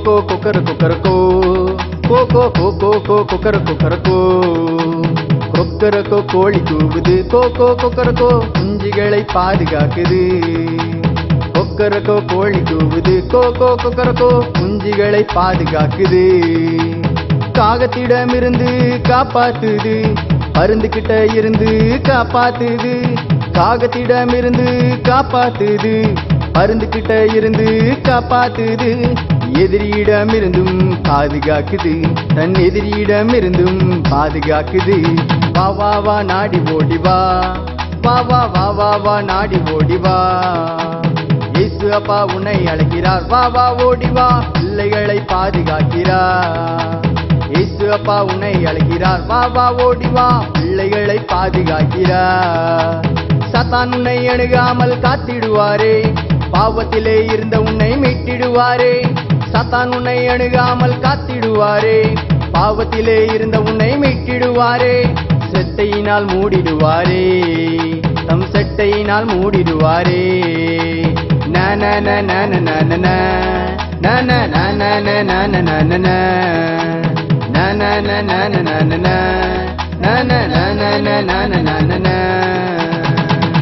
கோ கொக்கர கொக்கரக்கோ கோ. கோ கோ கோ கோ கொக்கர கொக்கரக்கோ கொக்கரக்கோ கோழி கூவுது. கோ கோ கொக்கரக்கோ குஞ்சுகளை பாதுகாக்குது. கொக்கரக்கோ கோழி கூவுது. கோ கோ கொக்கரக்கோ குஞ்சுகளை பாதுகாக்குது. காகத்திடமிருந்து காப்பாத்துது. பருந்துகிட்ட இருந்து காப்பாத்துது. காகத்திடமிருந்து காப்பாத்துது. பருந்துகிட்ட இருந்து காப்பாத்துது. எதிரியிடமிருந்தும் பாதுகாக்குது. தன் எதிரியிடமிருந்தும் பாதுகாக்குது. வா வா வா நாடி ஓடி வா. வா வா வா வா வா நாடி ஓடி வா. இயேசு அப்பா உன்னை அழைக்கிறார். வா வா ஓடி வா. பிள்ளைகளை பாதுகாக்கிறார். இயேசு அப்பா உன்னை அழைக்கிறார். வா வா ஓடி வா. பிள்ளைகளை பாதுகாக்கிறார். சத்தான் உன்னை அணுகாமல் காத்திடுவாரே. பாவத்திலே இருந்த உன்னை மீட்டிடுவாரே. சத்தான் உன்னை அணுகாமல் காத்திடுவாரே பாவத்திலே இருந்த உன்னை மீட்டிடுவாரே செட்டையினால் மூடிடுவாரே தம் செட்டையினால் மூடிடுவாரே ந ந ந ந ந ந ந ந. ந ந ந ந ந ந ந ந நன